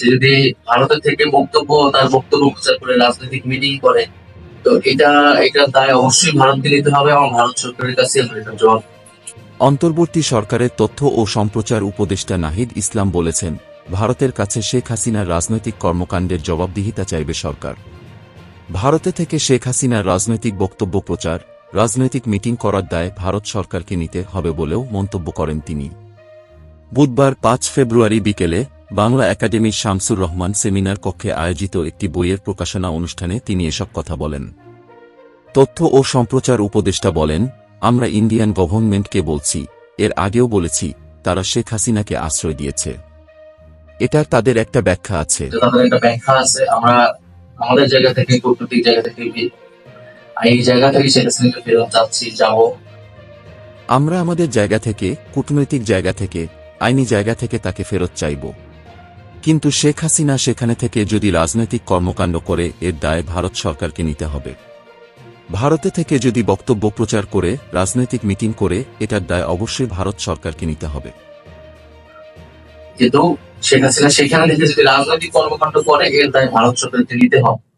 সে যদি ভারতের থেকে বক্তব্য তার বক্তব্য প্রচার করে রাজনৈতিক মিটিং করে, তো এটা, এটার দায় অবশ্যই ভারতকে নিতে হবে এবং ভারত সরকারের কাছে এটা জবাব অন্তর্বর্তী সরকারের তথ্য ও সম্প্রচার উপদেষ্টা নাহিদ ইসলাম বলেছেন, ভারতের কাছে শেখ হাসিনার রাজনৈতিক কর্মকাণ্ডের জবাবদিহিতা চাইবে সরকার। ভারতে থেকে শেখ হাসিনার রাজনৈতিক বক্তব্য প্রচার, রাজনৈতিক মিটিং করার দায় ভারত সরকারকে নিতে হবে বলেও মন্তব্য করেন তিনি। বুধবার পাঁচ ফেব্রুয়ারি বিকেলে বাংলা একাডেমির শামসুর রহমান সেমিনার কক্ষে আয়োজিত একটি বইয়ের প্রকাশনা অনুষ্ঠানে তিনি এসব কথা বলেন। তথ্য ও সম্প্রচার উপদেষ্টা বলেন আমরা ইন্ডিয়ান গভর্নমেন্টকে বলছি এর আগেও বলেছি তারা শেখ হাসিনাকে আশ্রয় দিয়েছে। এটার তাদের একটা ব্যাখ্যা আছে। এটা তাদের একটা ব্যাখ্যা আছে। আমরা আমাদের জায়গা থেকে কূটনৈতিক জায়গা থেকে এই জায়গা থেকে সেটা সিনেমা ফেরত যাব। আমরা আমাদের জায়গা থেকে কূটনৈতিক জায়গা থেকে আইনি জায়গা থেকে তাকে ফেরত চাইব। কিন্তু শেখ হাসিনা সেখানে থেকে যদি রাজনৈতিক কর্মকাণ্ড করে, এর দায় ভারত সরকারকে নিতে হবে। ভারতে থেকে যদি বক্তব্য প্রচার করে, রাজনৈতিক মিটিং করে, এটার দায় অবশ্যই ভারত সরকারকে নিতে হবে। কিন্তু শেখ হাসিনা সেখানে থেকে যদি রাজনৈতিক কর্মকাণ্ড করে, এর দায় ভারত সরকারকে নিতে হবে।